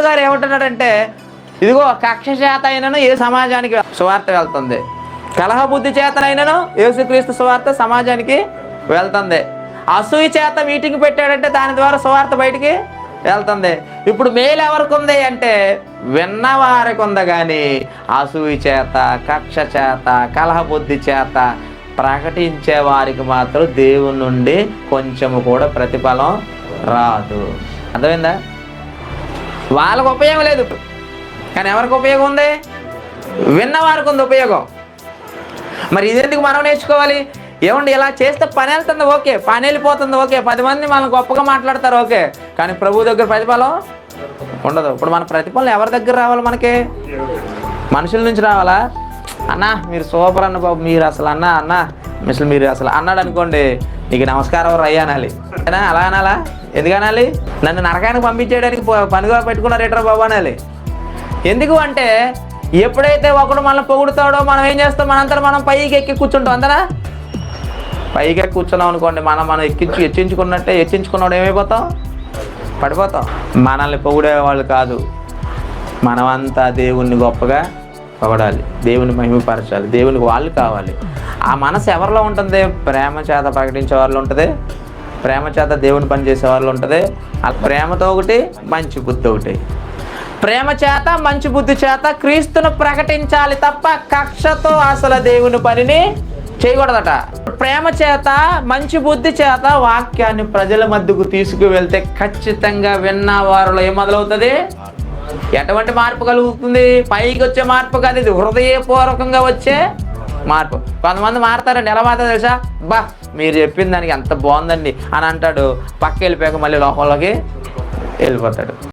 పౌలు గారు ఏమంటున్నాడంటే ఇదిగో కక్ష చేత అయినను ఏ సమాజానికి సువార్త వెళ్తుంది. కలహ బుద్ధి చేతనైనను యేసుక్రీస్తు సువార్త సమాజానికి వెళ్తుంది. అసూయ చేత మీటింగ్ పెట్టాడంటే దాని ద్వారా సువార్త బయటికి వెళ్తుంది. ఇప్పుడు మేలు ఎవరికి ఉంది అంటే విన్నవారికి ఉంది కానీ అసూయ చేత కక్ష చేత కలహ బుద్ధి చేత ప్రకటించే వారికి మాత్రం దేవుని నుండి కొంచెము కూడా ప్రతిఫలం రాదు. అర్థమైందా? వాళ్ళకు ఉపయోగం లేదు కానీ ఎవరికి ఉపయోగం ఉంది? విన్నవారికి ఉంది ఉపయోగం. మరి ఇదెందుకు మనం నేర్చుకోవాలి? ఏమండి ఇలా చేస్తే పని వెళ్తుంది ఓకే. పని వెళ్ళిపోతుంది ఓకే. పది మంది మనం గొప్పగా మాట్లాడతారు ఓకే. కానీ ప్రభు దగ్గర ప్రతిఫలం ఉండదు. ఇప్పుడు మన ప్రతిఫలం ఎవరి దగ్గర రావాలి మనకి? మనుషుల నుంచి రావాలా? అన్నా మీరు సూపర్ అన్న బాబు మీరు అసలు అన్న అన్న. మిషన్ మీరు అసలు అన్నాడు అనుకోండి నీకు నమస్కారం రయ్య అనాలి. అలా అనాలా? ఎందుకు అనాలి? నన్ను నరకానికి పంపించేయడానికి పనిగా పెట్టుకున్నారేట్రా బాబు అనాలి. ఎందుకు అంటే ఎప్పుడైతే ఒకడు మనల్ని పొగుడుతాడో మనం ఏం చేస్తాం? మనంతా మనం పైకి ఎక్కి కూర్చుంటాం. అందరా పైకి ఎక్కి కూర్చున్నాం అనుకోండి మనం మనం ఎక్కించు హెచ్చించుకున్నట్టే హెచ్చించుకున్నాడు ఏమైపోతాం? పడిపోతాం. మనల్ని పొగిడే వాళ్ళు కాదు. మనమంతా దేవుణ్ణి గొప్పగా పొగడాలి. దేవుని మహిమపరచాలి. దేవునికి వాళ్ళు కావాలి. ఆ మనసు ఎవరిలో ఉంటుంది? ప్రేమ చేత ప్రకటించే వాళ్ళు ఉంటుంది. ప్రేమ చేత దేవుని పని చేసే వాళ్ళు ఉంటుంది. ఆ ప్రేమతో ఒకటి మంచి బుద్ధి ఒకటి. ప్రేమ చేత మంచి బుద్ధి చేత క్రీస్తును ప్రకటించాలి తప్ప కక్షతో అసలు దేవుని పనిని చేయకూడదట. ప్రేమ చేత మంచి బుద్ధి చేత వాక్యాన్ని ప్రజల మధ్యకు తీసుకువెళ్తే ఖచ్చితంగా విన్న వారిలో ఏం మొదలవుతుంది? ఎటువంటి మార్పు కలుగుతుంది? పైకి వచ్చే మార్పు కాదు ఇది. హృదయపూర్వకంగా వచ్చే మార్పు. కొంతమంది మారతారండి. ఎలా మారుతారు తెలుసా? బా మీరు చెప్పిన దానికి ఎంత బాగుందండి అని అంటాడు. పక్క వెళ్ళిపోయాక మళ్ళీ లోకంలోకి వెళ్ళిపోతాడు.